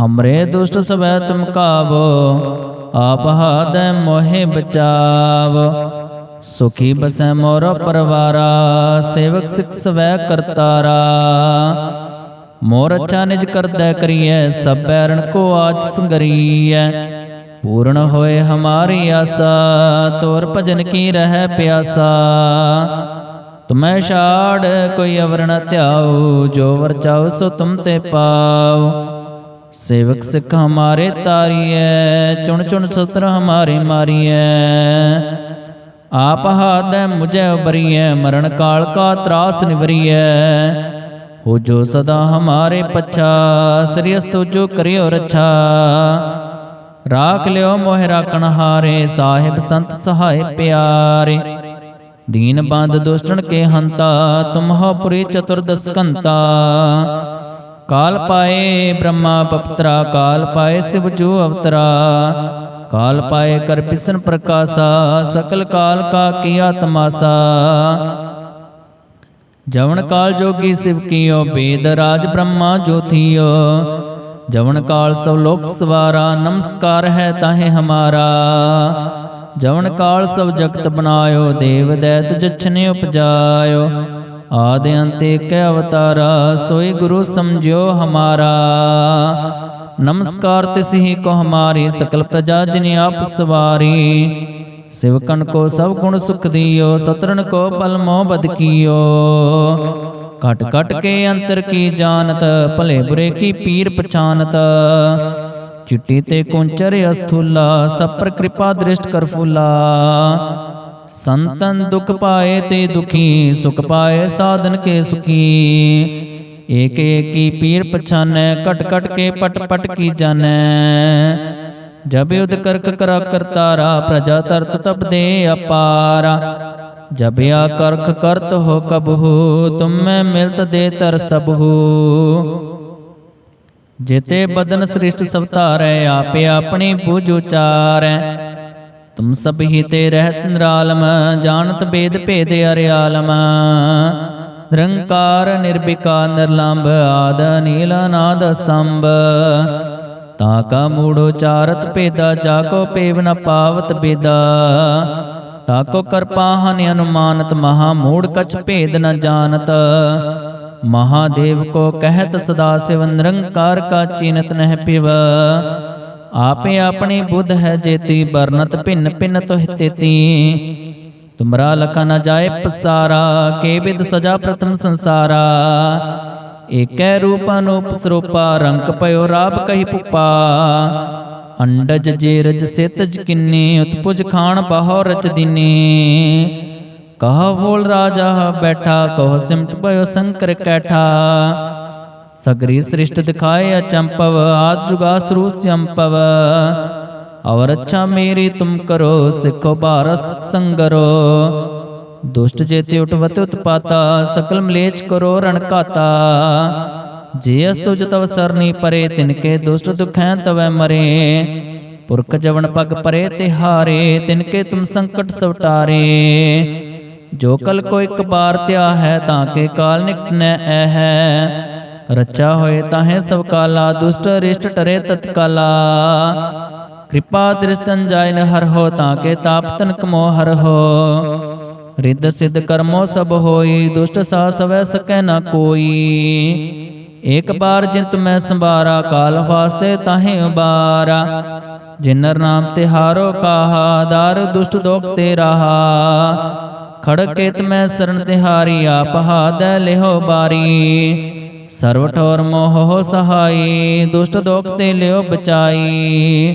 ਹਮਰੇ ਦੁਸ਼ਟ ਸਵੈ ਤੁਮ ਕਾਵੋ ਆਪ ਹਾਦੈ ਮੋਹਿ ਬਚਾਵ ਸੁਖੀ ਬਸੈ ਮੋਰ ਪਰਵਾਰਾ ਸੇਵਕ ਸਿਖ ਸਵੈ ਕਰਤਾਰਾ ਮੋਰ ਅੱਛਾ ਨਿਜ ਕਰਦੈ ਕਰੀਐ ਸਭ ਬੈਰਣ ਕੋ ਆਜ ਸੰਗਰੀਐ ਪੂਰਨ ਹੋਏ ਹਮਾਰੀ ਆਸਾ ਤੋਰ ਭਜਨ ਕੀ ਰਹਿ ਪਿਆਸਾ ਤੁਮੈ ਛਾੜ ਕੋਈ ਅਵਰ ਨ ਧਿਆਉ ਜੋ ਵਰ ਸੋ ਤੁਮ ਤੇ ਪਾਉ ਸੇਵਕ ਸਿੱਖ ਹਮਾਰੇ ਤਾਰੀਐ, ਚੁਣ ਚੁਣ ਸਤਰ ਹਮਾਰੇ ਮਾਰੀਐ। ਆਪ ਹਾਦੈ ਮੁਝੈ ਉਬਰੀਐ ਮਰਨ ਕਾਲ ਕਾ ਤਰਾਸ ਨਿਵਰੀਐ। ਹੋ ਜੋ ਸਦਾ ਹਮਾਰੇ ਪੱਛਾ, ਸ੍ਰੀ ਅਸਤੁ ਜੋ ਕਰਿਓ ਰੱਛਾ। ਰਾਖ ਲਿਓ ਮੋਹਿ ਰਾਖਣ ਹਾਰੇ ਸਾਹਿਬ ਸੰਤ ਸਹਾਇ ਪਿਆਰੇ। ਦੀਨ ਬੰਦ ਦੁਸ਼ਟਣ ਕੇ ਹੰਤਾ ਤੁਮ ਹੋ ਪੁਰੀ ਚਤੁਰਦਸ ਕਾਲ ਪਾਏ ਬ੍ਰਹਮਾ ਪਪਤਰਾ ਕਾਲ ਪਾਏ ਸਿਵ ਜੋ ਅਵਤਰਾ। ਕਾਲ ਪਾਏ ਕਰ ਪਿਸਨ ਪ੍ਰਕਾਸ਼ਾ, ਸਕਲ ਕਾਲ ਕਾ ਕੀਆ ਤਮਾਸਾ ਜਵਨ ਕਾਲ ਜੋਗੀ ਸਿਵ ਕੀਓ, ਬੇਦ ਰਾਜ ਬ੍ਰਹਮਾ ਜੋਥੀਓ ਜਵਨ ਕਾਲ ਸਭ ਲੋਕ ਸਵਾਰਾ, ਨਮਸਕਾਰ ਹੈ ਤਾਹੇ ਹਮਾਰਾ। ਜਵਨ ਕਾਲ ਸਭ ਜਗਤ ਬਨਾਇਓ ਦੇਵ ਦੈਤ ਜਛਨੇ ਉਪਜਾਇਓ। ਆਦ ਅੰਤ ਏਕ ਅਵਤਾਰਾ ਸੋਈ ਗੁਰੂ ਸਮਝਿਓ ਹਮਾਰਾ। ਨਮਸਕਾਰ ਤਿਸ ਹੀ ਕੋ ਹਮਾਰੀ, ਸਕਲ ਪ੍ਰਜਾ ਜਿਨ ਆਪ ਸਵਾਰੀ। ਸਿਵਕਨ ਕੋ ਸਭ ਗੁਣ ਸੁਖ ਦਿਓ ਸਤਰਨ ਕੋ ਪਲ ਮੋਹ ਬਦ ਕੀਓ। ਕਟ ਕਟ ਕੇ ਅੰਤਰ ਕੀ ਜਾਣਤ, ਭਲੇ ਬੁਰੇ ਕੀ ਪੀਰ ਪਛਾਨਤ। ਚਿੱਟੀ ਤੇ ਕੁੰਚਰ ਅਸਥੂਲਾ, ਸਭ ਪਰ ਕਿਰਪਾ ਦ੍ਰਿਸ਼ਟ ਕਰ ਫੂਲਾ। ਸੰਤਨ ਦੁਖ ਪਾਏ ਤੇ ਦੁਖੀ, ਸੁਖ ਪਾਏ ਸਾਧਨ ਕੇ ਸੁਖੀ। ਏਕ ਏਕੀ ਪੀਰ ਪਛਾਨੈ ਕਟ ਕਟ ਕੇ ਪਟ ਪਟ ਕੀ ਜਾਣੈ। ਜਬ ਉਦ ਕਰਕ ਕਰਾ ਕਰਤਾਰਾ, ਪ੍ਰਜਾ ਤਰਤ ਤਬ ਦੇ ਅਪਾਰਾ। ਜਬ ਆ ਕਰਖ ਕਰਤ ਹੋ ਕਬਹੂ, ਤੁਮੈ ਮਿਲਤ ਦੇ ਤਰ ਸਬਹੂ। ਜਿਤੇ ਬਦਨ ਸ੍ਰਿਸ਼ਟ ਸਵਤਾਰੈ, ਆਪੇ ਆਪਣੀ ਬੂਝ ਉਚਾਰੈ। ਤੁਮ ਸਭ ਹੀ ਤੇ ਰਹਿਤ ਨਿਰਾਲਮ, ਜਾਣਤ ਬੇਦ ਭੇਦ ਅਰਿਆਲਮ। ਨਿਰੰਕਾਰ ਨਿਰਭਿਕਾ ਨਿਰਲੰਭ, ਆਦ ਨੀਲ ਨਾਦ ਸੰਭ ਤਾ ਕਾ ਮੂੜੋ ਚਾਰਤ ਭੇਦਾ, ਜਾ ਕੋ ਪੇਵ ਨ ਪਾਵਤ ਬੇਦਾ। ਤਾ ਕੋ ਕਰਪਾ ਹਨ ਅਨੁਮਾਨਤ, ਮਹਾ ਮੂੜ ਕਛ ਭੇਦ ਨ ਜਾਣਤ। ਮਹਾਦੇਵ ਕੋ ਕਹਿਤ ਸਦਾ ਸਿਵ, ਨਿਰੰਕਾਰ ਕਾ ਚੀਨਤ ਨਹਿ ਪਿਵ। ਆਪੇ ਆਪਣੀ ਬੁੱਧ ਹੈ ਜੇਤੀ ਬਰਨਤ ਭਿੰਨ ਭਿੰਨ ਤੋਹਿ ਤੇਤੀ। ਤੁਮਰਾ ਲਖਾ ਨ ਜਾਏ ਪਸਾਰਾ ਕੇ ਵਿਦ ਸਜਾ ਪ੍ਰਥਮ ਸੰਸਾਰਾ। ਏਕੈ ਰੂਪ ਅਨੂਪ ਸਰੂਪਾ ਰੰਗ ਪਇਓ ਰਾਪ ਕਹੀ ਪੁਪਾ। ਅੰਡਜ ਜੇ ਰਜ ਸਿਤਜ ਕਿੰਨੀ ਉਤਪੁਜ ਖਾਣ ਬਹੁ ਰਚ ਦਿਨੀ। ਕਹ ਬੋਲ ਰਾਜਾ ਬੈਠਾ ਕਹ ਸਿਮਟ ਪਇਓ ਸੰਕਰ ਕੈਠਾ। ਸਗਰੀ ਸ੍ਰਿਸ਼ਟ ਦਿਖਾਏ ਅਚੰਪਵ, ਆਦ ਜੁਗਾ ਸਰੂ ਸੰਪਵ। ਔਰ ਅੱਛਾ ਮੇਰੀ ਤੁਮ ਕਰੋ, ਸਿੱਖੋ ਭਾਰਸ ਸੰਗਰੋ। ਦੁਸ਼ਟ ਜੇਤੇ ਉਠਵਤ ਉਤਪਾਤਾ, ਸਕਲ ਮਲੇਚ ਕਰੋ ਰਣ ਘਾਤਾ। ਜੇ ਅਸਤੁ ਜਤਵ ਸਰਨੀ ਪਰੇ ਤਿਨਕੇ ਦੁਸ਼ਟ ਦੁਖੈ ਤਵੈ ਮਰੇ। ਪੁਰਖ ਜਵਨ ਪਗ ਪਰੇ ਤੇ ਹਾਰੇ ਤਿਨਕੇ ਤੁਮ ਸੰਕਟ ਸਵਟਾਰੇ। ਜੋ ਕਲ ਕੋ ਇੱਕ ਬਾਰ ਤਿਆ ਹੈ, ਤਾਂ ਕੇ ਕਾਲ ਨਿਕਟਨੈ ਐ ਹੈ। ਰਚਾ ਹੋਏ ਤਾਹੇ ਸਭ ਕਾਲਾ, ਦੁਸ਼ਟ ਰਿਸ਼ਟ ਟਰੇ ਤਤਕਾਲਾ। ਕਿਰਪਾ ਦ੍ਰਿਸ਼ਟਨ ਜਾਇਨ ਹਰ ਹੋ, ਤਾਂ ਕੇ ਤਾਪ ਤਨਕ ਮੋ ਹਰ ਹੋ। ਰਿੱਧ ਸਿੱਧ ਕਰਮੋ ਸਭ ਹੋਈ, ਦੁਸ਼ਟ ਸਾ ਸਵੈ ਸਕੈ ਨਾ ਕੋਈ। ਏਕ ਬਾਰ ਜਿੰਤ ਮੈਂ ਸੰਭਾਰਾ, ਕਾਲ ਵਾਸਤੇ ਤਾਹੇ ਉਬਾਰਾ। ਜਿਨਰ ਨਾਮ ਤੇ ਹਾਰੋ ਕਾਹਾ, ਦਰ ਦੁਸ਼ਟ ਦੋਖ ਤੇ ਰਹਾ। ਖੜਕੇਤ ਮੈਂ ਸਰਨ ਤਿਹਾਰੀ, ਆਪ ਹਾਦੈ ਲਿਹੋ ਬਾਰੀ। ਸਰਵ ਠੋਰ ਮੋਹ ਸਹਾਈ, ਦੁਸ਼ਟ ਦੋਖ ਤੇ ਲਿਓ ਬਚਾਈ।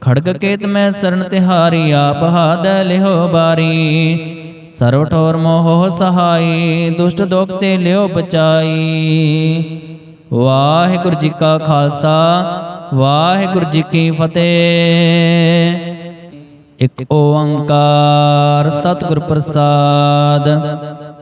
ਖੜਗ ਕੇਤ ਮੈਂ ਸਰਨ ਤਿਹਾਰੀ, ਆਪ ਹਾਦੈ ਲਿਹੋ ਬਾਰੀ। ਸਰਵ ਠੋਰ ਮੋਹ ਸਹਾਈ, ਦੁਸ਼ਟ ਦੋਖ ਤੇ ਲਿਓ ਬਚਾਈ। ਵਾਹਿਗੁਰੂ ਜੀ ਕਾ ਖਾਲਸਾ, ਵਾਹਿਗੁਰੂ ਜੀ ਕੀ ਫਤਿਹ। ਇਕ ਓੰਕਾਰ ਸਤਿਗੁਰ ਪ੍ਰਸਾਦ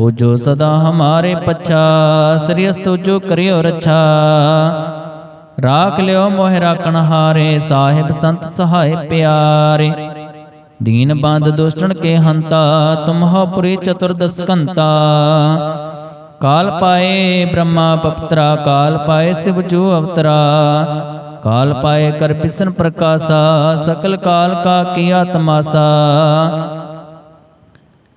ਹੋ ਜੋ ਸਦਾ ਹਮਾਰੇ ਪਛਾ ਸ੍ਰੀ ਅਸਤੁ ਜੋ ਕਰਿਓ ਰਛਾ ਰਾਖ ਲਿਓ ਮੋਹਿ ਰਾਖਣ ਹਾਰੇ ਸਾਹਿਬ ਸੰਤ ਸਹਾਇ ਪਿਆਰੇ ਦੀਨ ਬੰਦ ਦੁਸ਼ਟਨ ਕੇ ਹੰਤਾ ਤੁਮ ਹੋ ਪੁਰੀ ਚਤੁਰਦਸ ਕੰਤਾ ਕਾਲ ਪਾਏ ਬ੍ਰਹਮਾ ਪਪਤਰਾ ਕਾਲ ਪਾਏ ਸਿਵ ਜੂ ਅਵਤਰਾ ਕਾਲ ਪਾਏ ਕਰ ਪਿਸਨ ਪ੍ਰਕਾਸ਼ਾ ਸਕਲ ਕਾਲ ਕਾ ਕੀਆ ਤਮਾਸਾ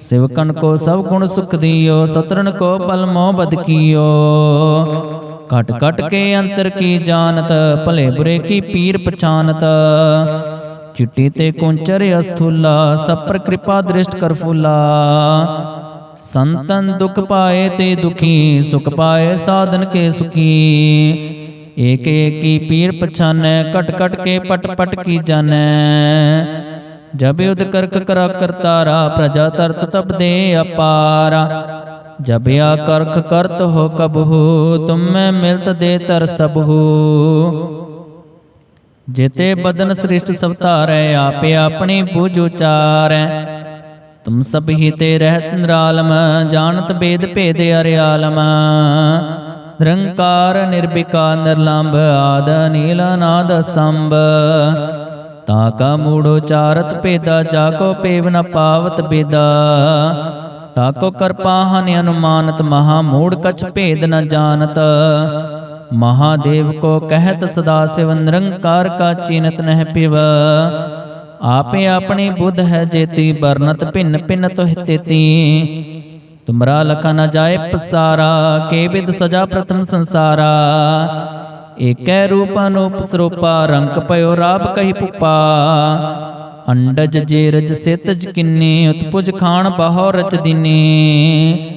ਸਿਵਕਨ ਕੋ ਸਭ ਗੁਣ ਸੁਖ ਦਿਓ, ਸਤਰਨ ਕੋ ਪਲ ਮੋਹ ਬਦ ਕੀਓ। ਘਟ ਘਟ ਕੇ ਅੰਤਰ ਕੀ ਜਾਣਤ, ਭਲੇ ਬੁਰੇ ਕੀ ਪੀਰ ਪਛਾਨਤ। ਚਿੱਟੀ ਤੇ ਕੁੰਚਰ ਅਸਥੂਲਾ, ਸਭ ਕਿਰਪਾ ਦ੍ਰਿਸ਼ਟ ਕਰ ਫੂਲਾ। ਸੰਤਨ ਦੁਖ ਪਾਏ ਤੇ ਦੁਖੀ, ਸੁਖ ਪਾਏ ਸਾਧਨ ਕੇ ਸੁਖੀ। ਏਕ ਏਕੀ ਪੀਰ ਪਛਾਨੈ ਕਟ ਕਟ ਕੇ ਪਟ ਪਟ ਕੀ ਜਾਣੈ। ਜਬ ਉਦ ਕਰਕ ਕਰਾ ਕਰਤਾਰਾ, ਪ੍ਰਜਾ ਤਰਤ ਤਪ ਦੇ ਅਪਾਰਾ। ਜਬ ਆ ਕਰਖ ਕਰਤ ਹੋ ਕਬਹੂ, ਤੁਮੈ ਮਿਲਤ ਦੇ ਤਰ ਸਬਹੂ। ਜਿਤੇ ਬਦਨ ਸ੍ਰਿਸ਼ਟ ਸਭ ਆਪੇ ਆਪਣੀ ਬੂਝ ਉਚਾਰੈ। ਤੁਮ ਸਭ ਹੀ ਤੇ ਰਹਿਤ ਨਿਰਾਲਮ, ਜਾਣਤ ਬੇਦ ਭੇਦ ਅਰਿਆਲਮ। ਨਿਰੰਕਾਰ ਨਿਰਭਿਕਾ ਨਿਰਲੰਭ, ਆਦ ਨੀਲ ਨਾਦ ਸੰਭ ਤਾ ਕਾ ਮੂੜੋ ਚਾਰਤ ਭੇਦਾ ਜਾਕੋ ਪੇਵ ਨ ਪਾਵਤ ਬੇਦਾ। ਤਾਕੋ ਕਰਪਾ ਹਨ ਅਨੁਮਾਨਤ, ਮਹਾ ਮੂੜ ਕਛ ਭੇਦ ਨ ਜਾਣਤ। ਮਹਾਦੇਵ ਕੋ ਕਹਿਤ ਸਦਾ ਸਿਵ ਨਿਰੰਕਾਰ ਕਾ ਚੀਨਤ ਨਹਿ ਪਿਵ। ਆਪੇ ਆਪਣੀ ਬੁੱਧ ਹੈ ਜੇਤੀ ਬਰਨਤ ਭਿੰਨ ਭਿੰਨ ਤੋਹਿ ਤੇਤੀ। ਤੁਮਰਾ ਲਖਾ ਨ ਜਾਏ ਪਸਾਰਾ, ਕੇ ਵਿਦ ਸਜਾ ਪ੍ਰਥਮ ਸੰਸਾਰਾ। ਏਕੈ ਰੂਪ ਸਰੂਪਾ ਰੰਗ ਪਇਓ ਰਾਬ ਕਹੀ ਪੁਪਾ। ਅੰਡਜ ਜੇਰਜ ਸਿਤਜ ਕਿੰਨੀ, ਉਤਪੁਜ ਖਾਨ ਬਹੁ ਰਚ ਦਿਨੀ।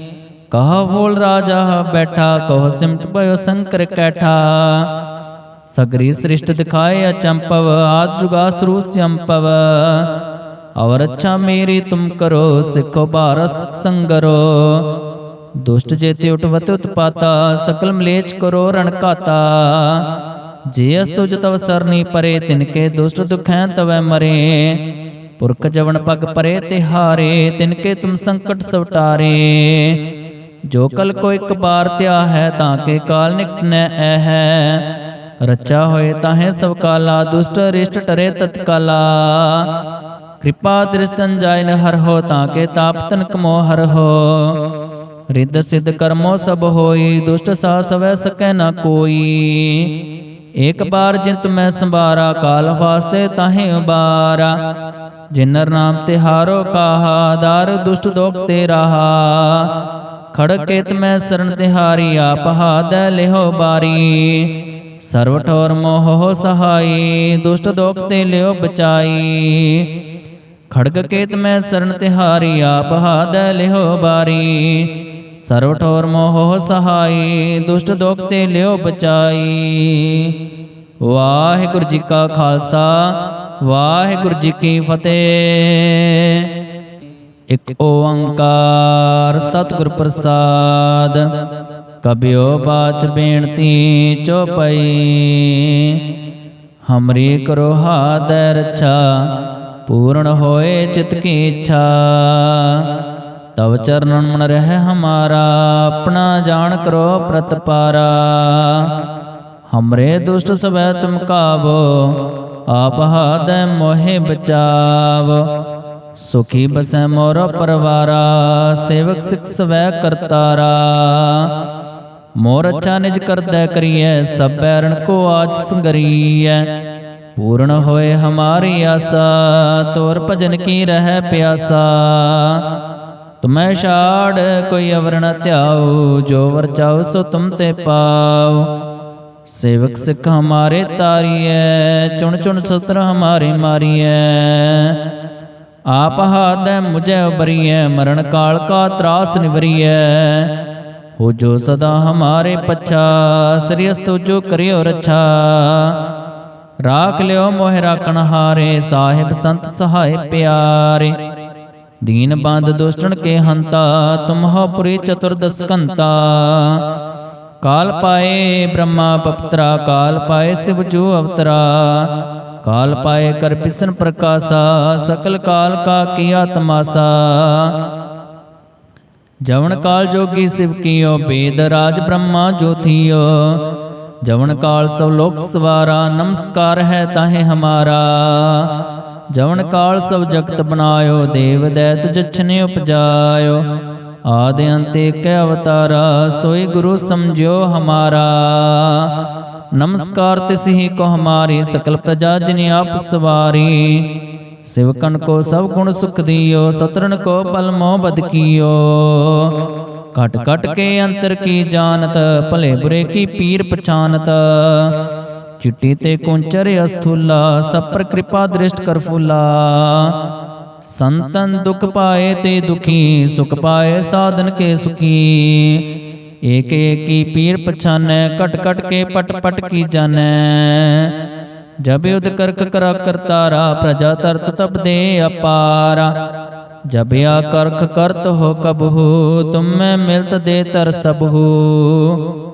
ਕਹ ਫੂਲ ਰਾਜਾ ਬੈਠਾ, ਕਹ ਸਿਮਟ ਪਇਓ ਸੰਕਰ ਕੈਠਾ। ਸਗਰੀ ਸ੍ਰਿਸ਼ਟ ਦਿਖਾਏ ਅਚੰਪਵ, ਆਦ ਜੁਗਾ ਸਰੂ ਸੰਪਵ ਔਰ ਅੱਛਾ ਮੇਰੀ ਤੁਮ ਕਰੋ, ਸਿੱਖੋ ਭਾਰਤ ਸੰਗਰੋ। ਦੁਸ਼ਟ ਜੇਤੇ ਉਠਵਤ ਉਤਪਾਤਾ, ਸਕਲ ਮਲੇਚ ਕਰੋ ਰਣਕਾਤਾ ਜੇ ਅਸ ਤੁਜ ਤਵ ਸਰਨੀ ਪਰੇ ਤਿਨਕੇ ਦੁਸ਼ਟ ਦੁਖੈ ਤਵੈ ਮਰੇ। ਪੁਰਖ ਜਵਨ ਪਗ ਪਰੇ ਤਿਹਾਰੇ ਤਿਨਕੇ ਤੁਮ ਸੰਕਟ ਸਵਟਾਰੇ। ਜੋ ਕਲ ਕੋ ਇੱਕ ਬਾਰ ਤਿਆ ਹੈ, ਤਾਂ ਕੇ ਕਾਲ ਨਿਕਟਨੈ ਐ ਹੈ। ਰਚਾ ਹੋਏ ਤਾਹੇ ਸਭ ਕਾਲਾ, ਦੁਸ਼ਟ ਰਿਸ਼ਟ ਟਰੇ ਤਤਕਾਲਾ ਕਿਰਪਾ ਦ੍ਰਿਸ਼ਟਨ ਜਾਇਨ ਹਰ ਹੋ, ਤਾਂ ਕੇ ਤਾਪ ਤਨ ਕਮੋ ਹਰ ਹੋ। ਰਿੱਧ ਸਿੱਧ ਕਰਮੋ ਸਭ ਹੋਈ, ਦੁਸ਼ਟ ਸਾ ਸਵੈ ਸਕੈ ਨਾ ਕੋਈ। ਏਕ ਬਾਰ ਜਿੰਤ ਮੈਂ ਸੰਭਾਰਾ, ਕਾਲ ਵਾਸਤੇ ਤਾਹੇ ਉਬਾਰਾ। ਜਿਨਰ ਨਾਮ ਤਿਹਾਰੋ ਕਾਹਾ, ਦਰ ਦੁਸ਼ਟ ਦੋਖ ਤੇ ਰਹਾ। ਖੜਕੇਤ ਮੈਂ ਸਰਣ ਤਿਹਾਰੀ, ਆਪ ਹਾਦੈ ਲਿਹੋ ਬਾਰੀ। ਸਰਵ ਠੋਰ ਮੋਹ ਸਹਾਈ, ਦੁਸ਼ਟ ਦੋਖ ਤੇ ਲਿਓ ਬਚਾਈ। ਖੜਗ ਕੇਤ ਮੈਂ ਸਰਣ ਤਿਹਾਰੀ, ਆਪ ਹਾਦੈ ਲਿਹੋ ਬਾਰੀ। ਸਰਵ ਠੋਰ ਮੋਹ ਸਹਾਈ, ਦੁਸ਼ਟ ਦੋਖ ਤੇ ਲਿਓ ਬਚਾਈ। ਵਾਹਿਗੁਰੂ ਜੀ ਕਾ ਖਾਲਸਾ, ਵਾਹਿਗੁਰੂ ਜੀ ਕੀ ਫਤਿਹ। ਇਕ ਓੰਕਾਰ ਸਤਿਗੁਰ ਪ੍ਰਸਾਦ, ਕਬਿਓ ਬਾਚ ਬੇਨਤੀ ਚੋਪਈ। ਹਮਰੀ ਕਰੋ ਹਾਦਰ ਰੱਛਾ, ਪੂਰਨ ਹੋਏ ਚਿਤ ਕੀ ਇੱਛਾ। ਤਵ ਚਰਨਨ ਮਨ ਰਹਿ ਹਮਾਰਾ, ਆਪਣਾ ਜਾਣ ਕਰੋ ਪ੍ਰਤਪਾਰਾ ਹਮਰੇ ਦੁਸ਼ਟ ਸਵੈ ਤੁਮ ਕਾਵੋ, ਆਪ ਹਾਦੈ ਮੋਹਿ ਬਚਾਵ। ਸੁਖੀ ਬਸੈ ਮੋਰ ਪਰਵਾਰਾ, ਸੇਵਕ ਸਿਖ ਸਵੈ ਕਰਤਾਰਾ। ਮੋਰ ਅੱਛਾ ਨਿਜ ਕਰਦੈ ਕਰੀਐ, ਸਭ ਬੈਰਣ ਕੋ ਆਜ ਸੰਗਰੀਐ। ਪੂਰਨ ਹੋਏ ਹਮਾਰੀ ਆਸਾ, ਤੋਰ ਭਜਨ ਕੀ ਰਹਿ ਪਿਆਸਾ। ਤੁਮੈ ਛਾੜ, ਕੋਈ ਅਵਰ ਨ ਧਿਆਉ, ਜੋ ਵਰ ਚਾਉ, ਸੋ ਤੁਮ ਤੇ ਪਾਉ। ਸੇਵਕ ਸਿੱਖ ਹਮਾਰੇ ਤਾਰੀਐ, ਚੁਣ ਚੁਣ ਸਤਰ ਹਮਾਰੇ ਮਾਰੀਐ। ਆਪ ਹਾਦੈ ਮੁਝੈ ਉਬਰੀਐ ਮਰਨ ਕਾਲ ਕਾ ਤਰਾਸ ਨਿਵਰੀਐ। ਹੋ ਜੋ ਸਦਾ ਹਮਾਰੇ ਪੱਛਾ ਸ੍ਰੀ ਅਸਤੁ ਜੋ ਕਰਿਓ ਰੱਛਾ। ਰਾਖ ਲਿਓ ਮੋਹਿ ਰਾਖਣ ਹਾਰੇ, ਸਾਹਿਬ ਸੰਤ ਸਹਾਇ ਪਿਆਰੇ। ਦੀਨ ਬੰਦ ਦੁਸ਼ਟਣ ਕੇ ਹੰਤਾ, ਤੁਮਹੁ ਪੁਰੀ ਚਤੁਰਦਸ ਕੰਤਾ। ਕਾਲ ਪਾਏ ਬ੍ਰਹਮਾ ਪਪਤਰਾ ਕਾਲ ਪਾਏ ਸਿਵ ਜੂ ਅਵਤਰਾ। ਕਾਲ ਪਾਏ ਕਰ ਪਿਸਨ ਪ੍ਰਕਾਸ਼ਾ, ਸਕਲ ਕਾਲ ਕਾ ਕੀਆ ਤਮਾਸਾ ਜਵਨ ਕਾਲ ਜੋਗੀ ਸਿਵ ਕੀਓ, ਬੇਦ ਰਾਜ ਬ੍ਰਹਮਾ ਜੋਥੀਓ ਜਵਨ ਕਾਲ ਸਭ ਲੋਕ ਸਵਾਰਾ, ਨਮਸਕਾਰ ਹੈ ਤਾਹੇ ਹਮਾਰਾ। ਜਵਨ ਕਾਲ ਸਭ ਜਗਤ ਬਨਾਇਓ ਦੇਵ ਦੈਤ ਜਛਨੇ ਉਪਜਾਇਓ। ਆਦਿ ਅੰਤ ਏਕ ਅਵਤਾਰਾ, ਸੋਈ ਗੁਰੂ ਸਮਝਿਓ ਹਮਾਰਾ। ਨਮਸਕਾਰ ਤਿਸ ਹੀ ਕੋ ਹਮਾਰੀ, ਸਕਲ ਪ੍ਰਜਾ ਜਿਨ ਆਪ ਸਵਾਰੀ। ਸਿਵਕਨ ਕੋ ਸਭ ਗੁਣ ਸੁਖ ਦਿਓ ਸਤਰਨ ਕੋ ਪਲ ਮੋਹ ਬਦ ਕੀਓ। ਕਟ ਕਟ ਕੇ ਅੰਤਰ ਕੀ ਜਾਣਤ, ਭਲੇ ਬੁਰੇ ਕੀ ਪੀਰ ਪਛਾਨਤ। ਚਿੱਟੀ ਤੇ ਕੁੰਚਰ ਅਸਥੂਲਾ ਸਭ ਪਰ ਕਿਰਪਾ ਦ੍ਰਿਸ਼ਟ ਕਰ ਫੂਲਾ ਸੰਤਨ ਦੁਖ ਪਾਏ ਤੇ ਦੁਖੀ ਸੁਖ ਪਾਏ ਸਾਧਨ ਕੇ ਸੁਖੀ ਏਕ ਏਕੀ ਪੀਰ ਪਛਾਨੈ ਕਟ ਕਟ ਕੇ ਪਟ ਪਟ ਕੀ ਜਾਣੈ ਜਬ ਉਦ ਕਰਕ ਕਰਾ ਕਰਤਾਰਾ ਪ੍ਰਜਾ ਤਰਤ ਤਪ ਦੇ ਅਪਾਰਾ ਜਬ ਆ ਕਰਖ ਕਰਤ ਹੋ ਕਬਹੂ ਤੁਮੈ ਮਿਲਤ ਦੇ ਤਰ ਸਬਹੂ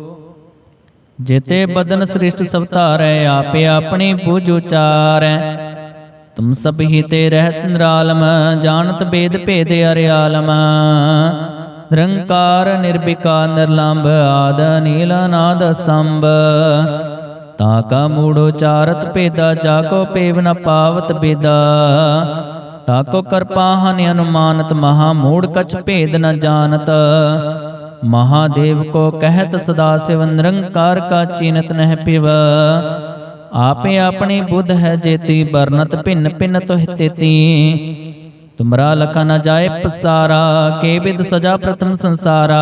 ਜਿਤੇ ਬਦਨ ਸ੍ਰਿਸ਼ਟ ਸਭ ਧਾਰੈ ਆਪੇ ਆਪਣੀ ਬੁਝ ਉਚਾਰੈ। ਤੁਮ ਸਭ ਹੀ ਤੇ ਰਹਿਤ ਨਿਰਾਲਮ ਜਾਣਤ ਬੇਦ ਭੇਦ ਅਰਿਆਲਮ। ਨਿਰੰਕਾਰ ਨਿਰਭਿਕਾਰ ਨਿਰਲੰਭ ਆਦ ਨੀਲ ਨਾਦ ਸੰਭ ਤਾ ਕਾ ਮੂੜੋ ਚਾਰਤ ਭੇਦਾ ਜਾ ਕੋ ਪੇਵ ਨ ਪਾਵਤ ਬੇਦਾ। ਤਾ ਕੋ ਕਰਪਾ ਹਨ ਅਨੁਮਾਨਤ ਮਹਾ ਮੂੜ ਕਛ ਭੇਦ ਨ ਜਾਣਤ। ਮਹਾਦੇਵ ਕੋ ਕਹਿਤ ਸਦਾ ਸਿਵ ਨਿਰੰਕਾਰ ਕਾ ਚੀਨਤ ਨਹਿ ਪਿਵ ਆਪੇ ਆਪਣੀ ਬੁੱਧ ਹੈ ਜੇਤੀ ਬਰਨਤ ਭਿੰਨ ਭਿੰਨ ਤੋਹਿ ਤੇਤੀ ਤੁਮਰਾ ਲਖਾ ਨ ਜਾਏ ਪਸਾਰਾ ਕੇ ਵਿਦ ਸਜਾ ਪ੍ਰਥਮ ਸੰਸਾਰਾ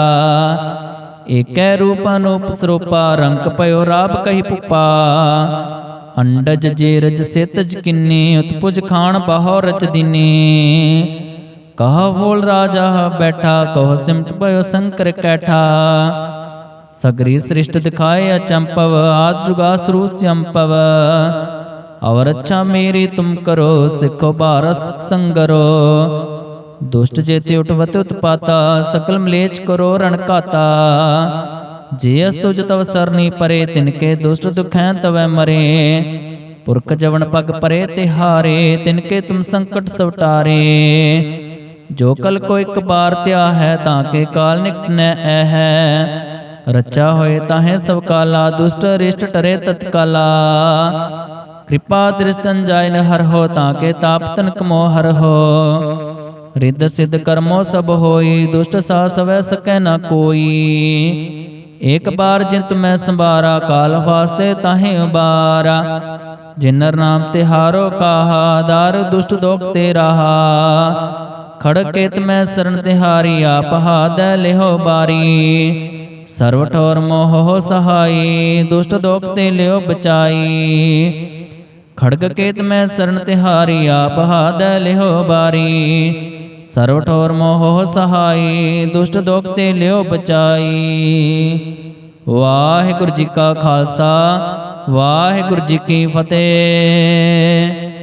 ਏਕੈ ਰੂਪ ਅਨੂਪ ਸਰੂਪਾ ਰੰਗ ਪਇਓ ਰਾਬ ਕਹੀ ਪੁਪਾ ਅੰਡਜ ਜੇਰਜ ਸਿਤਜ ਕਿੰਨੀ ਉਤਪੁਜ ਖਾਨ ਬਹੁ ਰਚ ਦਿਨੀ ਕਹ ਫੂਲ ਰਾਜਾ ਬੈਠਾ, ਕਹ ਸਿਮਟ ਪਇਓ ਸੰਕਰ ਕੈਠਾ। ਸਗਰੀ ਸ੍ਰਿਸ਼ਟ ਦਿਖਾਏ ਅਚੰਪਵ, ਆਦ ਜੁਗਾ ਸਰੂ ਸੰਪਵ। ਔਰ ਅੱਛਾ ਮੇਰੀ ਤੁਮ ਕਰੋ, ਸਿੱਖੋ ਭਾਰਸ ਸੰਗਰੋ। ਦੁਸ਼ਟ ਜੇਤੇ ਉਠਵਤ ਉਤਪਾਤਾ, ਸਕਲ ਮਲੇਚ ਕਰੋ ਰਣਕਾਤਾ ਜੇ ਅਸ ਤੁਜ ਤਵ ਸਰਨੀ ਪਰੇ ਤਿਨਕੇ ਦੁਸ਼ਟ ਦੁਖੈ ਤਵੈ ਮਰੇ। ਪੁਰਖ ਜਵਨ ਪਗ ਪਰੇ ਤੇ ਹਾਰੇ ਤਿਨਕੇ ਤੁਮ ਸੰਕਟ ਸਵਟਾਰੇ। ਜੋ ਕਲ ਕੋ ਇੱਕ ਬਾਰ ਧਿਆ ਹੈ ਤਾਂ ਕੇ ਕਾਲ ਨਿਕਟਨੈ ਐ ਹੈ। ਰਚਾ ਹੋਏ ਤਾਹੇ ਸਭ ਕਾਲਾ, ਦੁਸ਼ਟ ਰਿਸ਼ਟ ਟਰੇ ਤਤਕਾਲਾ। ਕਿਰਪਾ ਦ੍ਰਿਸ਼ਟਨ ਜਾਇਨ ਹਰ ਹੋ ਤਾਂ ਕੇ ਤਾਪ ਤਨਕ ਮੋ ਹਰ ਹੋ। ਰਿੱਧ ਸਿੱਧ ਕਰਮੋ ਸਭ ਹੋਈ, ਦੁਸ਼ਟ ਸਾ ਸਵੈ ਸਕੈ ਨਾ ਕੋਈ। ਏਕ ਬਾਰ ਜਿੰਤ ਮੈਂ ਸੰਭਾਰਾ, ਕਾਲ ਵਾਸਤੇ ਤਾਹੇ ਉਬਾਰਾ। ਜਿਨਰ ਨਾਮ ਤੇ ਹਾਰੋ ਕਾਹਾ, ਦਰ ਦੁਸ਼ਟ ਦੋਖ ਤੇ ਰਹਾ ਖੜਕੇਤ ਮੈਂ ਸਰਣ ਤਿਹਾਰੀ, ਆਪ ਹਾਦੈ ਲਿਹੋ ਬਾਰੀ। ਸਰਵ ਠੋਰ ਮੋਹ ਸਹਾਈ, ਦੁਸ਼ਟ ਦੋਖ ਤੇ ਲਿਓ ਬਚਾਈ। ਖੜਗ ਕੇਤ ਮੈਂ ਸਰਣ ਤਿਹਾਰੀ, ਆਪ ਹਾਦੈ ਲਿਹੋ ਬਾਰੀ। ਸਰਵ ਠੋਰ ਮੋਹ ਹੋ ਸਹਾਈ, ਦੁਸ਼ਟ ਦੋਖ ਤੇ ਲਿਓ ਬਚਾਈ। ਵਾਹਿਗੁਰੂ ਜੀ ਕਾ ਖਾਲਸਾ, ਵਾਹਿਗੁਰੂ ਜੀ ਕੀ ਫਤਿਹ।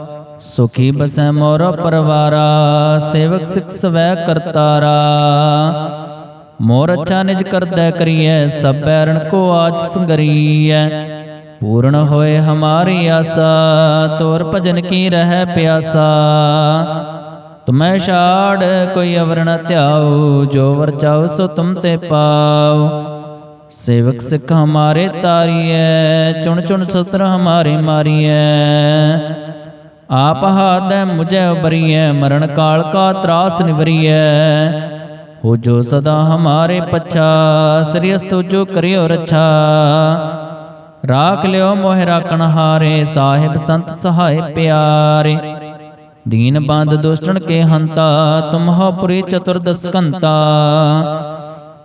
ਸੁਖੀ ਬਸੈ ਮੋਰ ਪਰਵਾਰਾ, ਸੇਵਕ ਸਿਖ ਸਵੈ ਕਰਤਾਰਾ। ਮੋਰ ਅੱਛਾ ਨਿਜ ਕਰਦੈ ਕਰੀਐ, ਸਭ ਬੈਰਣ ਕੋ ਆਜ ਸੰਗਰੀਐ। ਪੂਰਨ ਹੋਏ ਹਮਾਰੀ ਆਸਾ, ਤੋਰ ਭਜਨ ਕੀ ਰਹਿ ਪਿਆਸਾ। ਤੁਮੈ ਛਾੜ, ਕੋਈ ਅਵਰ ਨ ਧਿਆਉ, ਜੋ ਵਰ ਚਾਉ ਸੋ ਤੁਮ ਤੇ ਪਾਉ। ਸੇਵਕ ਸਿੱਖ ਹਮਾਰੇ ਤਾਰੀਐ, ਚੁਣ ਚੁਣ ਸਤਰ ਹਮਾਰੇ ਮਾਰੀਐ। ਆਪ ਹਾਦੈ ਮੁਝੈ ਉਬਰੀਐ ਮਰਨ ਕਾਲ ਕਾ ਤਰਾਸ ਨਿਵਰੀਐ। ਹੋ ਜੋ ਸਦਾ ਹਮਾਰੇ ਪੱਛਾ ਸ੍ਰੀਅਸ ਤੁਜੋ ਕਰਿਓ ਰਛਾ। ਰਾਖ ਲਿਓ ਮੋਹਿ ਰਾਖਣ ਹਾਰੇ ਸਾਹਿਬ ਸੰਤ ਸਹਾਇ ਪਿਆਰੇ। ਦੀਨ ਬੰਦ ਦੁਸ਼ਟਣ ਕੇ ਹੰਤਾ, ਤੁਮਹੁ ਪੁਰੀ ਚਤੁਰਦਸ ਕੰਤਾ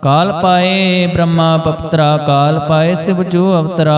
ਕਾਲ ਪਾਏ ਬ੍ਰਹਮਾ ਪਪਤਰਾ ਕਾਲ ਪਾਏ ਸਿਵ ਜੋ ਅਵਤਰਾ।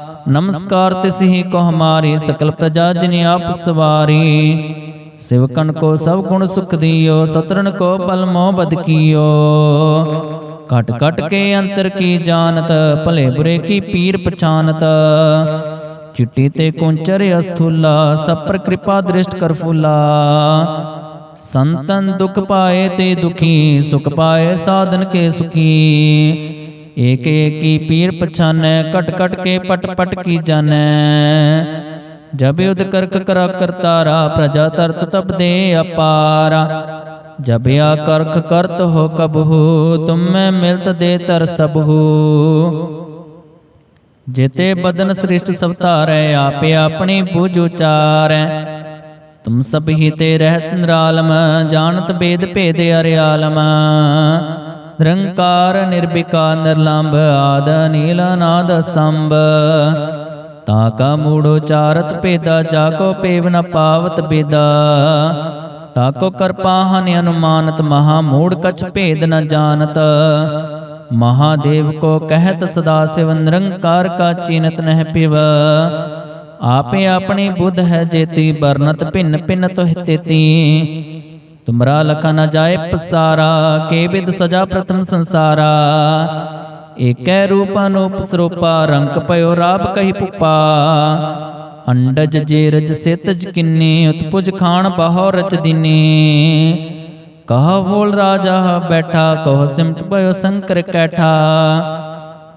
ਨਮਸਕਾਰ ਤਿਸ ਹੀ ਕੋ ਹਮਾਰੀ ਸਕਲ ਪ੍ਰਜਾ ਜਿਨ ਆਪ ਸਵਾਰੀ। ਕੋ ਸਭ ਗੁਣ ਸੁਖ ਦਿਓ ਸਤਰਨ ਕੋ ਪਲ ਮੋਹ ਬਦ ਕੀਓ। ਕਟ ਕਟ ਕੇ ਅੰਤਰ ਕੀ ਜਾਣਤ, ਭਲੇ ਬੁਰੇ ਕੀ ਪੀਰ ਪਛਾਨਤ। ਚਿੱਟੀ ਤੇ ਕੁੰਚਰ ਅਸਥੂਲਾ, ਸਪਰ ਪਰ ਕਿਰਪਾ ਦ੍ਰਿਸ਼ਟ ਕਰ ਫੂਲਾ। ਸੰਤਨ ਦੁਖ ਪਾਏ ਤੇ ਦੁਖੀ, ਸੁਖ ਪਾਏ ਸਾਧਨ ਕੇ ਸੁਖੀ। ਏਕ ਏਕੀ ਪੀਰ ਪਛਾਨੈ ਕਟ ਕਟ ਕੇ ਪਟ ਪਟ ਕੀ ਜਾਣੈ। ਜਬ ਉਦ ਕਰਕ ਕਰਾ ਕਰਤਾਰਾ, ਪ੍ਰਜਾ ਤਰਤ ਤਬ ਦੇ ਅਪਾਰਾ। ਜਬ ਆ ਕਰਖ ਕਰਤ ਹੋ ਕਬਹੂ, ਤੁਮੈ ਮਿਲਤ ਦੇ ਤਰ ਸਬਹੂ। ਜਿਤੇ ਬਦਨ ਸ੍ਰਿਸ਼ਟ ਸਵਤਾਰੈ ਆਪੇ ਆਪਣੀ ਬੁਝ ਉਚਾਰੈ। ਤੁਮ ਸਭ ਹੀ ਤੇ ਰਹਿਤ ਨਿਰਾਲਮ, ਜਾਣਤ ਬੇਦ ਭੇਦ ਅਰਿਆਲਮ। ਨਿਰੰਕਾਰ ਨਿਰਭਿਕਾ ਨਿਰਲੰਭ ਆਦ ਨੀਲ ਨਾਦ ਸੰਭ। ਤਾ ਕਾ ਮੂੜੋ ਚਾਰਤ ਭੇਦਾ ਜਾਕੋ ਪੇਵ ਨ ਪਾਵਤ ਬੇਦਾ। ਤਾਕੋ ਕਰਪਾ ਹਨ ਅਨੁਮਾਨਤ, ਮਹਾ ਮੂੜ ਕਛ ਭੇਦ ਨ ਜਾਣਤ। ਮਹਾਦੇਵ ਕੋ ਕਹਿਤ ਸਦਾ ਸਿਵ, ਨਿਰੰਕਾਰ ਕਾ ਚੀਨਤ ਨਹਿ ਪਿਵ। ਆਪੇ ਆਪਣੀ ਬੁੱਧ ਹੈ ਜੇਤੀ ਬਰਨਤ ਭਿੰਨ ਭਿੰਨ ਤੋਹਿ ਤੇਤੀ। ਤੁਮਰਾ ਲਖਾ ਨ ਜਾਏ ਪਸਾਰਾ, ਕੇ ਵਿਦ ਸਜਾ ਪ੍ਰਥਮ ਸੰਸਾਰਾ। ਏਕੈ ਰੂਪ ਅਨੂਪ ਸਰੂਪਾ ਰੰਗ ਪਇਓ ਰਾਬ ਕਹੀ ਪੁਪਾ। ਅੰਡਜ ਜੇਰਜ ਸਿਤਜ ਕਿੰਨੇ, ਉਤਪੁਜ ਖਾਨ ਬਹੋ ਰਚ ਦਿਨੇ। ਕਹ ਫੋਲ ਰਾਜਾ ਬੈਠਾ, ਕਹ ਸਿਮਟ ਪਇਓ ਸੰਕਰ ਕੈਠਾ।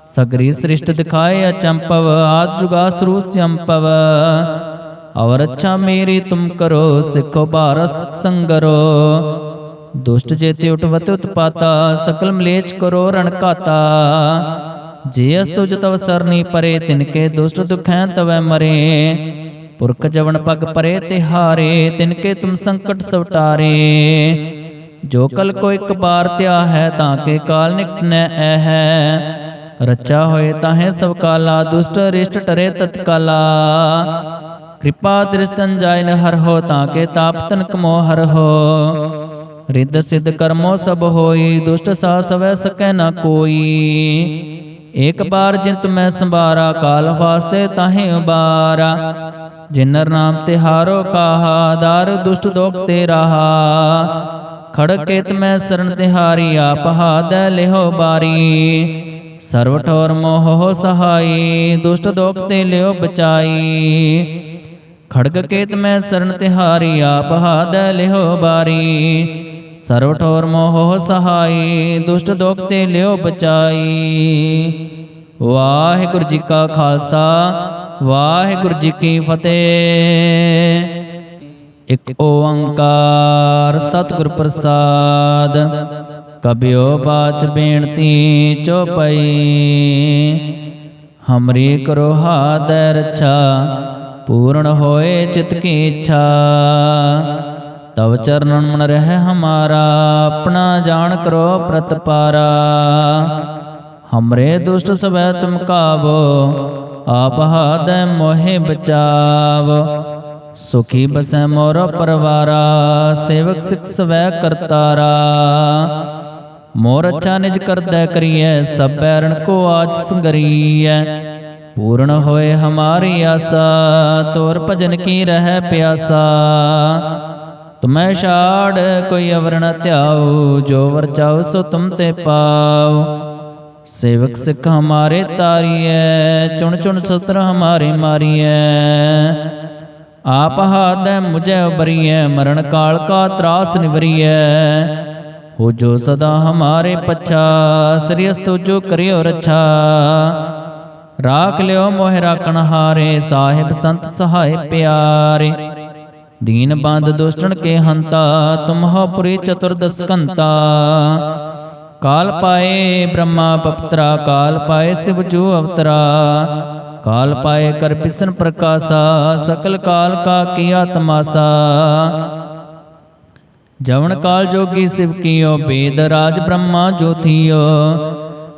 ਸਗਰੀ ਸ੍ਰਿਸ਼ਟ ਦਿਖਾਏ ਅਚੰਪਵ, ਆਦ ਜੁਗਾ ਸਰੂ ਸੰਪਵ ਔਰ ਅੱਛਾ ਮੇਰੀ ਤੁਮ ਕਰੋ, ਸਿੱਖੋ ਭਾਰਸ ਸੰਗਰੋ। ਦੁਸ਼ਟ ਜੇਤੇ ਉਠਵਤ ਉਤਪਾਤਾ ਸਕਲ ਮਲੇਚ ਕਰੋ ਰਣ ਘਾਤਾ। ਜੇ ਅਸ ਤੁਜ ਤਵ ਸਰਨੀ ਪਰੇ ਤਿਨਕੇ ਦੁਸ਼ਟ ਦੁਖੈ ਤਵੈ ਮਰੇ। ਪੁਰਖ ਜਵਨ ਪਗ ਪਰੇ ਤਿਹਾਰੇ ਤਿਨਕੇ ਤੁਮ ਸੰਕਟ ਸਵਟਾਰੇ। ਜੋ ਕਲ ਕੋ ਇੱਕ ਬਾਰ ਤਿਆ ਹੈ, ਤਾਂ ਕੇ ਕਾਲ ਨਿਕਟ ਨੈ ਐ ਹੈ। ਰਚਾ ਹੋਏ ਤਾਹੇ ਸਭ ਕਾਲਾ, ਦੁਸ਼ਟ ਰਿਸ਼ਟ ਟਰੇ ਤਤਕਾਲਾ। ਕਿਰਪਾ ਦ੍ਰਿਸ਼ਟਨ ਜਾਇਨ ਹਰ ਹੋ ਤਾਂ ਕੇ ਤਾਪ ਤਨਕ ਮੋ ਹਰ ਹੋ। ਰਿੱਧ ਸਿੱਧ ਕਰਮੋ ਸਭ ਹੋਈ, ਦੁਸ਼ਟ ਸਾ ਸਵੈ ਸਕੈ ਨਾ ਕੋਈ। ਏਕ ਬਾਰ ਜਿੰਤ ਮੈਂ ਸੰਭਾਰਾ, ਕਾਲ ਵਾਸਤੇ ਤਾਹੇ ਉਬਾਰਾ। ਜਿਨਰ ਨਾਮ ਤੇ ਹਾਰੋ ਕਾਹਾ, ਦਰ ਦੁਸ਼ਟ ਦੋਖ ਤੇ ਰਹਾ। ਖੜਕੇਤ ਮੈਂ ਸਰਨ ਤਿਹਾਰੀ, ਆਪ ਹਾਦੈ ਲਿਹੋ ਬਾਰੀ। ਸਰਵ ਠੋਰ ਮੋਹ ਸਹਾਈ, ਦੁਸ਼ਟ ਦੋਖ ਤੇ ਲਿਓ ਬਚਾਈ। ਖੜਗ ਕੇਤ ਮੈਂ ਸਰਨ ਤਿਹਾਰੀ, ਆਪ ਹਾਦੈ ਲਿਹੋ ਬਾਰੀ। ਸਰਵ ਠੋਰ ਮੋਹ ਸਹਾਈ, ਦੁਸ਼ਟ ਦੋਖ ਤੇ ਲਿਓ ਬਚਾਈ। ਵਾਹਿਗੁਰੂ ਜੀ ਕਾ ਖਾਲਸਾ, ਵਾਹਿਗੁਰੂ ਜੀ ਕੀ ਫਤਿਹ। ਇਕ ਓੰਕਾਰ ਸਤਿਗੁਰ ਪ੍ਰਸਾਦ, ਕਬਿਓ ਬਾਚ ਬੇਨਤੀ ਚੋਪਈ। ਹਮਰੀ ਕਰੋ ਹਾਦੈ ਰਛਾ ਪੂਰਨ ਹੋਏ ਚਿਤ ਕੀ ਇੱਛਾ, ਤਵ ਚਰਨਨ ਮਨ ਰਹਿ ਹਮਾਰਾ, ਆਪਣਾ ਜਾਣ ਕਰੋ ਪ੍ਰਤਪਾਰਾ। ਹਮਰੇ ਦੁਸ਼ਟ ਸਵੈ ਤੁਮ ਕਾਵੋ, ਆਪ ਹਾਦੈ ਮੋਹਿ ਬਚਾਵ। ਸੁਖੀ ਬਸੈ ਮੋਰ ਪਰਵਾਰਾ, ਸੇਵਕ ਸਿਖ ਸਵੈ ਕਰਤਾਰਾ। ਮੋਰ ਅੱਛਾ ਨਿਜ ਕਰਦੈ ਕਰੀਐ, ਸਭ ਬੈਰਣ ਕੋ ਆਜ ਸੰਗਰੀਐ। ਪੂਰਨ ਹੋਏ ਹਮਾਰੀ ਆਸਾ, ਤੋਰ ਭਜਨ ਕੀ ਰਹਿ ਪਿਆਸਾ। ਤੁਮੈ ਛਾੜ ਕੋਈ ਅਵਰ ਨ ਧਿਆਉ, ਜੋ ਵਰ ਚਾਉ ਸੋ ਤੁਮ ਤੇ ਪਾਉ। ਸੇਵਕ ਸਿੱਖ ਹਮਾਰੇ ਤਾਰੀਐ, ਚੁਣ ਚੁਣ ਸਤਰ ਹਮਾਰੇ ਮਾਰੀਐ। ਆਪ ਹਾਦੈ ਮੁਝੈ ਉਬਰੀਐ ਮਰਨ ਕਾਲ ਕਾ ਤਰਾਸ ਨਿਵਰੀਐ। ਹੋ ਜੋ ਸਦਾ ਹਮਾਰੇ ਪਛਾ ਸ੍ਰੀਅਸ ਤੁਜੋ ਕਰਿਓ ਰਛਾ। ਰਾਖ ਲਿਓ ਮੋਹਿ ਰਾਖਣ ਹਾਰੇ, ਸਾਹਿਬ ਸੰਤ ਸਹਾਇ ਪਿਆਰੇ। ਦੀਨ ਬੰਦ ਦੁਸ਼ਟਣ ਕੇ ਹੰਤਾ, ਤੁਮਹੁ ਪੁਰੀ ਚਤੁਰਦਸ ਕੰਤਾ। ਕਾਲ ਪਾਏ ਬ੍ਰਹਮਾ ਪਪਤਰਾ ਕਾਲ ਪਾਏ ਸਿਵ ਜੂ ਅਵਤਰਾ। ਕਾਲ ਪਾਏ ਕਰ ਪਿਸਨ ਪ੍ਰਕਾਸ਼ਾ, ਸਕਲ ਕਾਲ ਕਾ ਕੀਆ ਤਮਾਸਾ ਜਵਨ ਕਾਲ ਜੋਗੀ ਸਿਵ ਕੀਓ, ਬੇਦ ਰਾਜ ਬ੍ਰਹਮਾ ਜੋਥੀਓ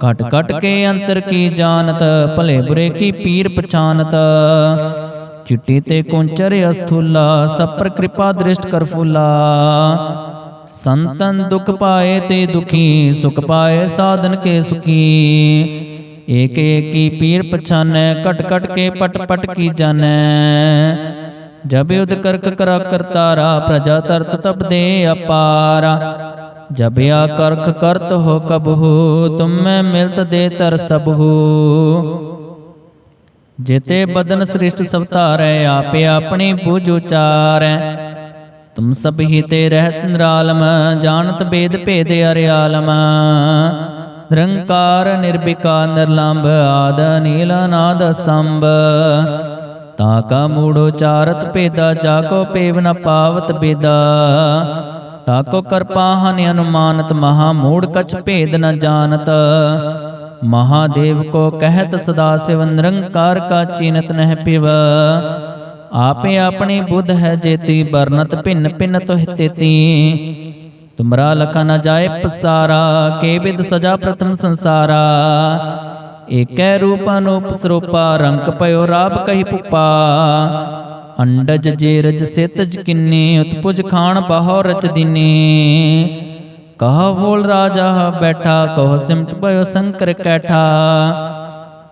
ਕਟ ਕਟ ਕੇ ਅੰਤਰ ਕੀ ਜਾਣਤ, ਭਲੇ ਬੁਰੇ ਕੀ ਪੀਰ ਪਛਾਨਤ ਚਿੱਟੀ ਤੇ ਕੁੰਚਰ ਅਸਥੂਲਾ ਸਭ ਪਰ ਕਿਰਪਾ ਦ੍ਰਿਸ਼ਟ ਕਰ ਫੂਲਾ। ਸੰਤਨ ਦੁਖ ਪਾਏ ਤੇ ਦੁਖੀ, ਸੁਖ ਪਾਏ ਸਾਧਨ ਕੇ ਸੁਖੀ। ਏਕ ਏਕੀ ਪੀਰ ਪਛਾਨੈ ਕਟ ਕਟ ਕੇ ਪਟ ਪਟ ਕੀ ਜਾਣੈ। ਜਬ ਉਦ ਕਰਕ ਕਰਾ ਕਰਤਾਰਾ, ਪ੍ਰਜਾ ਤਰਤ ਤਬ ਦੇ ਅਪਾਰਾ। ਜਬ ਜਬਿਆ ਕਰਖ ਕਰਤ ਹੋ ਕਬਹੂ, ਤੁਮੈ ਮਿਲਤ ਦੇ ਤਰ ਸਬਹੂ। ਜਿਤੇ ਬਦਨ ਸ੍ਰਿਸ਼ਟ ਸਭ ਆਪੇ ਆਪਣੀ ਬੁਝ ਉਚਾਰੈ। ਤੁਮ ਸਭ ਹੀ ਤੇ ਰਹਿਤ ਨਿਰਾਲਮ, ਜਾਣਤ ਬੇਦ ਭੇਦ ਅਰਿਆਲਮ। ਨਿਰੰਕਾਰ ਨਿਰਭਿਕਾ ਨਿਰਲੰਭ, ਆਦ ਨੀਲ ਨਾਦ ਸੰਭ ਤਾ ਕਾ ਮੂੜੋ ਚਾਰਤ ਭੇਦਾ, ਜਾ ਕੋ ਪੇਵ ਨ ਪਾਵਤ ਬੇਦਾ। ਤਾ ਕੋ ਅਨੁਮਾਨਤ, ਮਹਾ ਮੂੜ ਕਛ ਭੇਦ ਨ ਜਾਣਤ। ਮਹਾਦੇਵ ਕੋ ਕਹਿਤ ਸਦਾ ਸਿਵ ਨਿਰੰਕਾਰ ਕਾ ਚੀਨਤ ਨਹਿ ਪਿਵ। ਆਪੇ ਆਪਣੀ ਬੁੱਧ ਹੈ ਜੇਤੀ ਬਰਨਤ ਭਿੰਨ ਭਿੰਨ ਤੋਹਿ ਤੇਤੀ। ਤੁਮਰਾ ਲਖਾ ਨ ਜਾਏ ਪਸਾਰਾ, ਕੇ ਵਿਦ ਸਜਾ ਪ੍ਰਥਮ ਸੰਸਾਰਾ। ਏਕੈ ਰੂਪ ਅਨੂਪ ਸਰੂਪਾ, ਰੰਗ ਪਇਓ ਰਾਪ ਕਹੀ ਪੁਪਾ। ਅੰਡਜ ਜੇਰਜ ਸਿਤਜ ਕਿੰਨੀ, ਉਤਪੁਜ ਖਾਣ ਬਹੁ ਰਚ ਦਿਨੀ। ਕਹ ਬੋਲ ਰਾਜਾ ਬੈਠਾ, ਕਹ ਸਿਮਟ ਪਇਓ ਸੰਕਰ ਕੈਠਾ।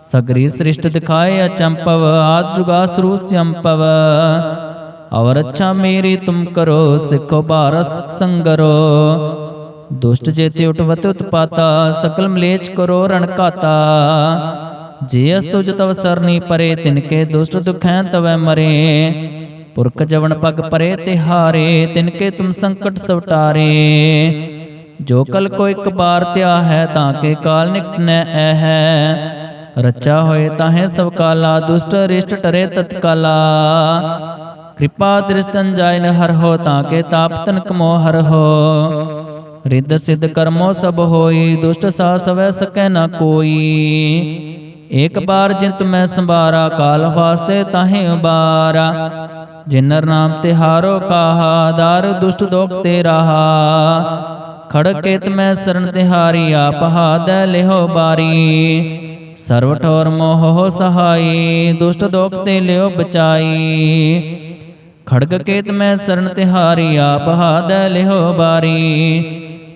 ਸਗਰੀ ਸ੍ਰਿਸ਼ਟ ਦਿਖਾਏ ਅਚੰਪਵ, ਆਦ ਜੁਗਾ ਸਰੂ ਸੰਪਵ ਔਰ ਅੱਛਾ ਮੇਰੀ ਤੁਮ ਕਰੋ, ਸਿੱਖੋ ਭਾਰਸ ਸੰਗਰੋ। ਦੁਸ਼ਟ ਜੇਤੇ ਉਠਵਤ ਉਤਪਾਤਾ, ਸਕਲ ਮਲੇਚ ਕਰੋ ਰਣ ਘਾਤਾ। ਜੇ ਅਸਤੁ ਤਵ ਸਰਨੀ ਪਰੇ ਤਿਨਕੇ ਦੁਸ਼ਟ ਦੁਖੈ ਤਵੈ ਮਰੇ। ਪੁਰਖ ਜਵਨ ਪਗ ਪਰੇ, ਤਿਹਾਰੇ ਤਿਨਕੇ ਤੁਮ ਸੰਕਟ ਸਵਟਾਰੇ। ਜੋ ਕਲ ਕੋ ਇੱਕ ਬਾਰ ਧਿਆ ਹੈ, ਤਾਂ ਕੇ ਕਾਲ ਨਿਕਟਨੈ ਐ ਹੈ। ਰਚਾ ਹੋਏ ਤਾਹੇ ਸਭ ਕਾਲਾ, ਦੁਸ਼ਟ ਰਿਸ਼ਟ ਟਰੇ ਤਤਕਾਲਾ। ਕਿਰਪਾ ਦ੍ਰਿਸ਼ਟਨ ਜਾਇਨ ਹਰ ਹੋ, ਤਾਂ ਕੇ ਤਾਪ ਤਨ ਕਮੋ ਹਰ ਹੋ। ਰਿੱਧ ਸਿੱਧ ਕਰਮੋ ਸਭ ਹੋਈ, ਦੁਸ਼ਟ ਸਾ ਸਵੈ ਸਕੈ ਨਾ ਕੋਈ। ਇੱਕ ਬਾਰ ਜਿੰਤ ਮੈਂ ਸੰਭਾਰਾ ਕਾਲ ਵਾਸਤੇ ਤਾਹੇ ਉਬਾਰਾ। ਜਿਨਰ ਨਾਮ ਤੇ ਹਾਰੋ ਕਾਹਾ ਦਰ ਦੁਸ਼ਟ ਦੋਖ ਤੇ ਰਹਾ। ਖੜਕੇਤ ਮੈਂ ਸਰਨ ਤਿਹਾਰੀ ਆਪ ਹਾਦੈ ਲਿਹੋ ਬਾਰੀ। ਸਰਵ ਠੋਰ ਮੋਹ ਸਹਾਈ ਦੁਸ਼ਟ ਦੋਖ ਤੇ ਲਿਓ ਬਚਾਈ। ਖੜਗ ਕੇਤ ਮੈਂ ਸਰਨ ਤਿਹਾਰੀ ਆਪ ਹਾਦੈ ਲਿਹੋ ਬਾਰੀ।